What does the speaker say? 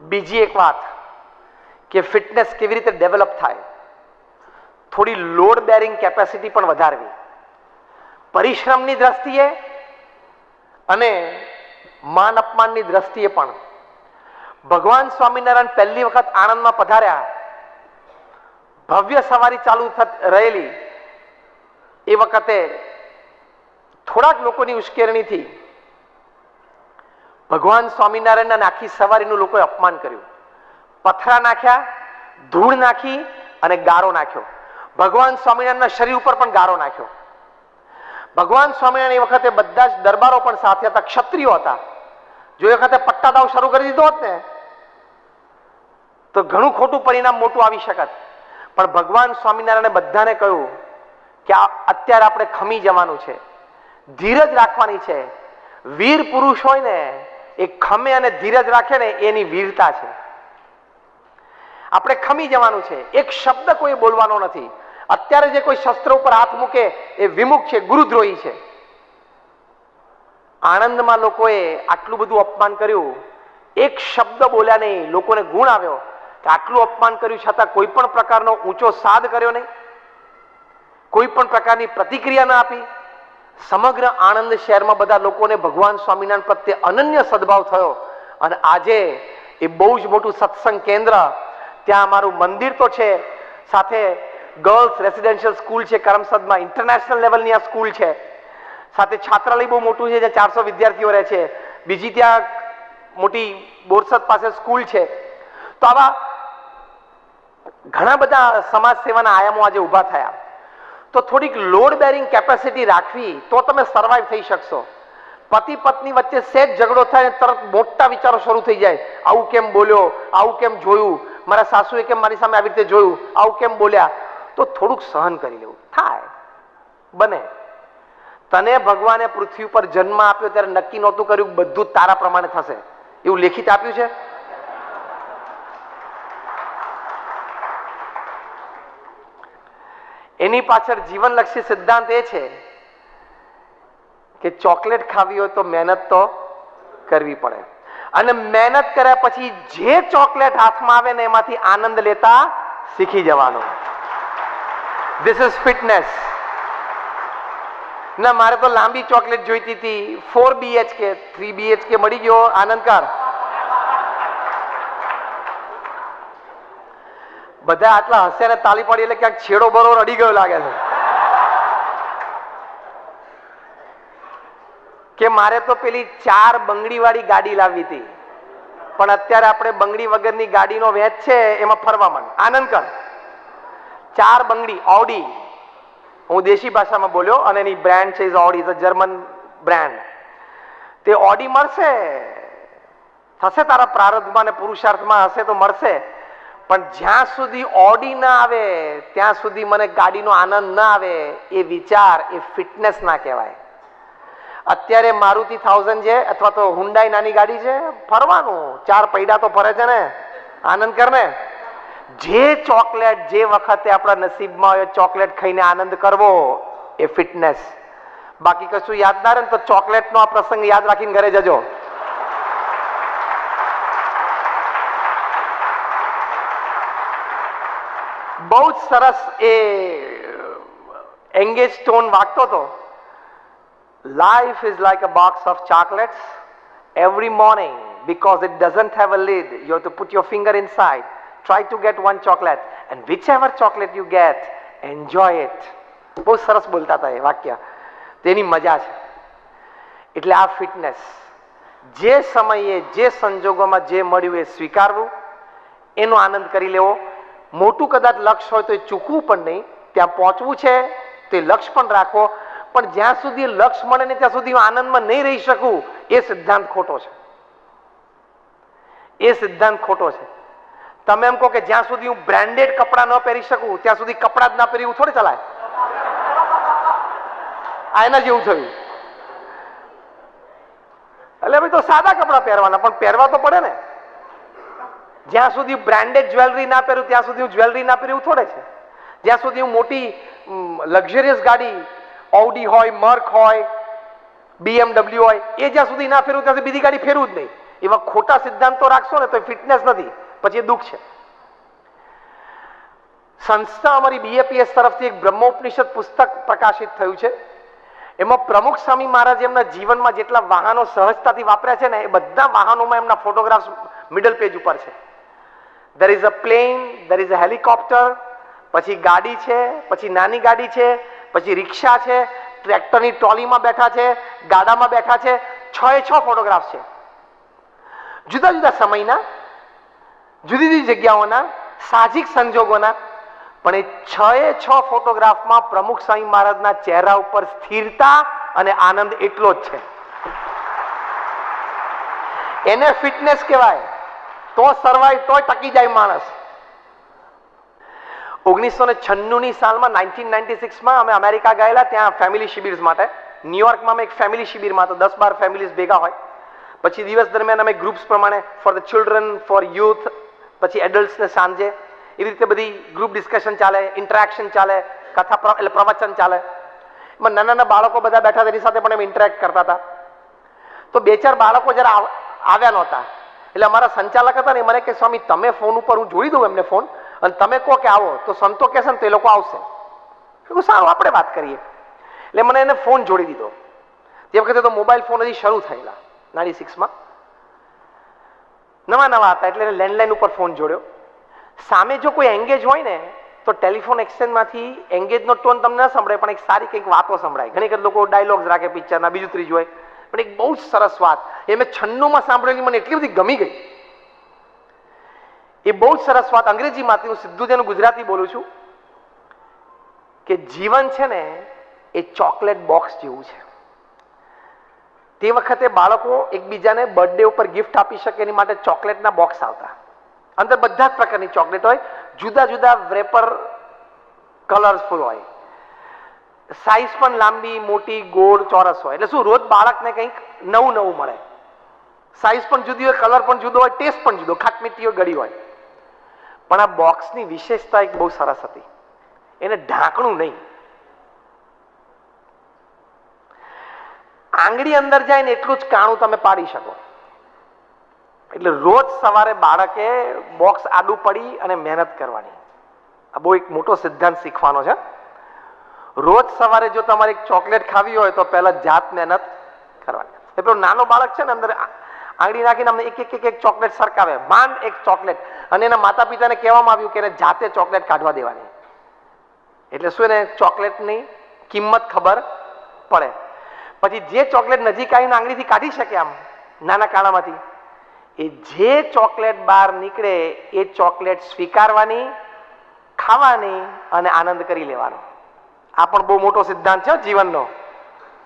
બીજી એક વાત કે ફિટનેસ કેવી રીતે ડેવલપ થાય? થોડી લોડ બેરિંગ કેપેસિટી પણ વધારવી. પરિશ્રમની દ્રષ્ટિએ અને માન અપમાનની દ્રષ્ટિએ પણ. ભગવાન સ્વામિનારાયણ પહેલી વખત આણંદમાં પધાર્યા. ભવ્ય સવારી ચાલુ રહેલી. એ વખતે થોડાક લોકોની ઉશ્કેરણીથી ભગવાન સ્વામિનારાયણના આખી સવારીનું લોકોએ અપમાન કર્યું. પથરા નાખ્યા, ધૂળ નાખી અને ગારો નાખ્યો. ભગવાન સ્વામિનારાયણના શરીર ઉપર પણ ગારો નાખ્યો. ભગવાન સ્વામિનારાયણ એ વખતે બધા જ દરબારો પણ સાથે હતા, ક્ષત્રિયો હતા. જો એ વખતે પટ્ટા દાવ શરૂ કરી દીધો હોત ને, તો ઘણું ખોટું પરિણામ મોટું આવી શકત. પણ ભગવાન સ્વામિનારાયણે બધાને કહ્યું કે અત્યારે આપણે ખમી જવાનું છે. ધીરજ રાખવાની છે. વીર પુરુષ હોય ને એ ખમે અને ધીરજ રાખે ને એની વીરતા છે. આપણે ખમી જવાનું છે. એક શબ્દ કોઈ બોલવાનો નથી. અત્યારે જે કોઈ શસ્ત્ર ઉપર હાથ મૂકે એ વિમુખ છે, ગુરુદ્રોહી છે. આણંદમાં લોકોએ આટલું બધું અપમાન કર્યું. એક શબ્દ બોલ્યા નહીં, લોકોને ગુણ આવ્યો. કે આટલું અપમાન કર્યું છતાં કોઈ પણ પ્રકારનો ઊંચો સાદ કર્યો નહીં. કોઈ પણ પ્રકારની પ્રતિક્રિયા ન આપી. સમગ્ર આણંદ શહેરમાં બધા લોકોને ભગવાન સ્વામિનારાયણ પ્રત્યે અનન્ય સદભાવ થયો. અને આજે એ બહુ જ મોટું સત્સંગ કેન્દ્ર, ત્યાં અમારું મંદિર તો છે, સાથે ગર્લ્સ રેસિડેન્શિયલ સ્કૂલ છે, કરમસદમાં ઇન્ટરનેશનલ લેવલની આ સ્કૂલ છે. સાથે છાત્રાલય બહુ મોટું છે, જ્યાં ચારસો વિદ્યાર્થીઓ રહે છે. બીજી ત્યાં મોટી બોરસદ પાસે સ્કૂલ છે. તો આવા ઘણા બધા સમાજ સેવાના આયામો આજે ઊભા થયા. તો થોડીક લોડ બેરિંગ કેપેસિટી રાખવી તો તમે સર્વાઈવ થઈ શકશો. પતિ પત્ની વચ્ચે સેજ ઝઘડો થાય તરત મોટા વિચારો શરૂ થઈ જાય. આવું કેમ બોલ્યો? આવું કેમ જોયું? મારા સાસુએ કેમ મારી સામે આવી રીતે જોયું? આવું કેમ બોલ્યા? તો થોડુંક સહન કરી લેવું. થાય. બને. તને ભગવાને પૃથ્વી ઉપર જન્મ આપ્યો ત્યારે નક્કી નહોતું કર્યું બધું તારા પ્રમાણે થશે. એવું લેખિત આપ્યું છે? એની પાછળ જીવનલક્ષી સિદ્ધાંત એ છે કે ચોકલેટ ખાવી હોય તો મહેનત તો કરવી પડે. અને મહેનત કર્યા પછી જે ચોકલેટ હાથમાં આવે ને એમાંથી આનંદ લેતા શીખી જવાનો. ધીસ ઇઝ ફિટનેસ ના, મારે તો લાંબી ચોકલેટ જોઈતી હતી. ફોર બીએચકે થ્રી બીએચકે મળી ગયો. આનંદકાર બધા આટલા હસે ને તાલી પાડી એટલે ક્યાંક છેડો બરોબર અડી ગયો લાગે છે. કે મારે તો પેલી ચાર બંગડી વાળી ગાડી લાવી હતી. પણ અત્યારે આપણે બંગડી વગરની ગાડીનો વેચ છે, એમાં ફરવા માંડ. આનંદ કર. ચાર બંગડી ઓડી હું દેશી ભાષામાં બોલ્યો અને એની બ્રાન્ડ છે is Audi is a German brand તે ઓડી મળશે. થશે તારા પ્રારબ્ધમાં અને પુરુષાર્થમાં હશે તો મળશે. પણ જ્યાં સુધી ઓડી ના આવે, ત્યાં સુધી મને ગાડીનો આનંદ ના આવે, એ વિચાર, એ ફિટનેસ ના કહેવાય. અત્યારે મારુતિ થાઉઝન્ડ છે, અથવા તો હુંડાઈ નાની ગાડી છે, ફરવાનું. ચાર પૈડા તો ફરે છે ને. આનંદ કર ને. જે ચોકલેટ જે વખતે આપણા નસીબમાં હોય, ચોકલેટ ખાઈને આનંદ કરવો, એ ફિટનેસ. બાકી કશું યાદ ના રહે ને તો ચોકલેટનો આ પ્રસંગ યાદ રાખીને ઘરે જજો. બહુ જ સરસ એ એંગેજ ટોન વાગતો હતો life is like a box of chocolates every morning because it doesn't have a lid you have to put your finger inside try to get one chocolate and whichever chocolate you get enjoy it બહુ સરસ બોલતા હતા એ વાક્ય તેની મજા છે એટલે આ ફિટનેસ જે સમયે જે સંજોગોમાં જે મળ્યું એ સ્વીકારવું એનો આનંદ કરી લેવો મોટું કદાચ લક્ષ્ય હોય તો એ ચૂકવું પણ નહીં. ત્યાં પહોંચવું છે, તે લક્ષ્ય પણ રાખો. પણ જ્યાં સુધી લક્ષ્ય મળે ને ત્યાં સુધી હું આનંદમાં નહીં રહી શકું, એ સિદ્ધાંત ખોટો છે. એ સિદ્ધાંત ખોટો છે. તમે એમ કહો કે જ્યાં સુધી હું બ્રાન્ડેડ કપડાં ન પહેરી શકું, ત્યાં સુધી કપડાં જ ના પહેરી, એવું થોડી ચલાય. આ એના જેવું થયું. એટલે ભાઈ, તો સાદા કપડાં પહેરવાના, પણ પહેરવા તો પડે ને. જ્યાં સુધી બ્રાન્ડેડ જ્વેલરી ના પહેરું, ત્યાં સુધી હું જ્વેલરી ના પહેરું થોડે છે. જ્યાં સુધી હું મોટી લક્ઝરિયસ ગાડી ઓડી હોય મર્ક હોય બીએમડબલ્યુ હોય, એ જ્યાં સુધી ના ફેરવું ત્યાં સુધી બીજી ગાડી ફેરવું જ નહીં. એવા ખોટા સિદ્ધાંતો રાખશો ને તો ફિટનેસ નથી, પછી દુઃખ છે. સંસ્થા અમારી બીએપીએસ તરફથી એક બ્રહ્મોપનિષદ પુસ્તક પ્રકાશિત થયું છે. એમાં પ્રમુખ સ્વામી મહારાજ એમના જીવનમાં જેટલા વાહનો સહજતાથી વાપર્યા છે ને, એ બધા વાહનોમાં એમના ફોટોગ્રાફ્સ મિડલ પેજ ઉપર છે. There is a plane there is a helicopter પછી ગાડી છે, પછી નાની ગાડી છે, પછી રિક્ષા છે, ટ્રેક્ટરની ટ્રોલીમાં બેઠા છે, ગાડામાં બેઠા છે, છ એ છ ફોટોગ્રાફ છે. જુદા જુદા સમયના, જુદી જુદી જગ્યાઓના, સાહજિક સંજોગોના, પણ એ છ એ છ ફોટોગ્રાફમાં પ્રમુખ સ્વામી મહારાજના ચહેરા ઉપર સ્થિરતા અને આનંદ એટલો જ છે. એને ફિટનેસ કહેવાય. તો સર્વાઈવ તોય ટકી જાય માણસ. ઓગણીસો ને છન્નુની સાલમાં નાઇન્ટીન નાઇન્ટી સિક્સમાં અમે અમેરિકા ગયેલા, ત્યાં ફેમિલી શિબિર્સ માટે. ન્યુયોર્કમાં અમે એક ફેમિલી શિબિરમાં તો દસ બાર ફેમિલીઝ ભેગા હોય. પછી દિવસ દરમિયાન અમે ગ્રુપ્સ પ્રમાણે for the children for youth પછી એડલ્ટ્સને સાંજે. એવી રીતે બધી ગ્રુપ ડિસ્કશન ચાલે ઇન્ટરેક્શન ચાલે, કથા એટલે પ્રવચન ચાલે. એમાં નાના નાના બાળકો બધા બેઠા, તેની સાથે પણ એમ ઇન્ટરેક્ટ કરતા હતા. તો બે ચાર બાળકો જરા આવ્યા નહોતા. એટલે અમારા સંચાલક હતા ને મને કે સ્વામી, તમે ફોન ઉપર હું જોઈ દઉં એમને ફોન અને તમે કહો કે આવો. તો સંતો કહેશે ને, તો લોકો આવશે. સારું, આપણે વાત કરીએ. એટલે મને એને ફોન જોડી દીધો. તે વખતે તો મોબાઈલ ફોન હજી શરૂ થયેલા નાઇન્ટી સિક્સમાં. નવા નવા હતા એટલે લેન્ડલાઇન ઉપર ફોન જોડ્યો. સામે જો કોઈ એંગેજ હોય ને, તો ટેલિફોન એક્સચેન્જમાંથી એંગેજનો ટોન તમને ન સંભળાય, પણ એક સારી કંઈક વાતો સંભળાય. ઘણી વખત લોકો ડાયલોગ્સ રાખે પિક્ચરના બીજું ત્રીજું હોય. પણ એક બહુ જ સરસ વાત. એ મેં છન્નુંમાં સાંભળેલી, મને એટલી બધી ગમી ગઈ. એ બહુ જ સરસ વાત અંગ્રેજીમાંથી હું સીધું જેનું ગુજરાતી બોલું છું કે જીવન છે ને એ ચોકલેટ બોક્સ જેવું છે. તે વખતે બાળકો એકબીજાને બર્થડે ઉપર ગિફ્ટ આપી શકે એની માટે ચોકલેટના બોક્સ આવતા. અંદર બધા જ પ્રકારની ચોકલેટ હોય. જુદા જુદા વેપર કલરફુલ હોય. સાઈઝ પણ લાંબી, મોટી, ગોળ, ચોરસ હોય. એટલે શું, રોજ બાળકને કંઈક નવું નવું મળે. સાઈઝ પણ જુદી હોય, કલર પણ જુદો હોય, ટેસ્ટ પણ જુદો ખાટમીઠી હોય, ગળી હોય. પણ આ બોક્સની વિશેષતા એક બહુ સરસ હતી. એને ઢાંકણું નહીં. આંગળી અંદર જાય ને એટલું જ કાણું તમે પાડી શકો. એટલે રોજ સવારે બાળકે બોક્સ આડું પડી અને મહેનત કરવાની. આ બહુ એક મોટો સિદ્ધાંત શીખવાનો છે. રોજ સવારે જો તમારે એક ચોકલેટ ખાવી હોય તો પહેલા જાત મહેનત કરવાની. એ પેલો નાનો બાળક છે ને અંદર આંગળી નાખીને અમને એક એક એક એક ચોકલેટ સરકાવે. માંડ એક ચોકલેટ. અને એના માતા પિતાને કહેવામાં આવ્યું કે એને જાતે ચોકલેટ કાઢવા દેવાની. એટલે શું એને ચોકલેટની કિંમત ખબર પડે. પછી જે ચોકલેટ નજીક આવીને આંગળીથી કાઢી શકે આમ, નાના કાણામાંથી એ જે ચોકલેટ બહાર નીકળે એ ચોકલેટ સ્વીકારવાની, ખાવાની અને આનંદ કરી લેવાનો. આ પણ બહુ મોટો સિદ્ધાંત છે જીવનનો.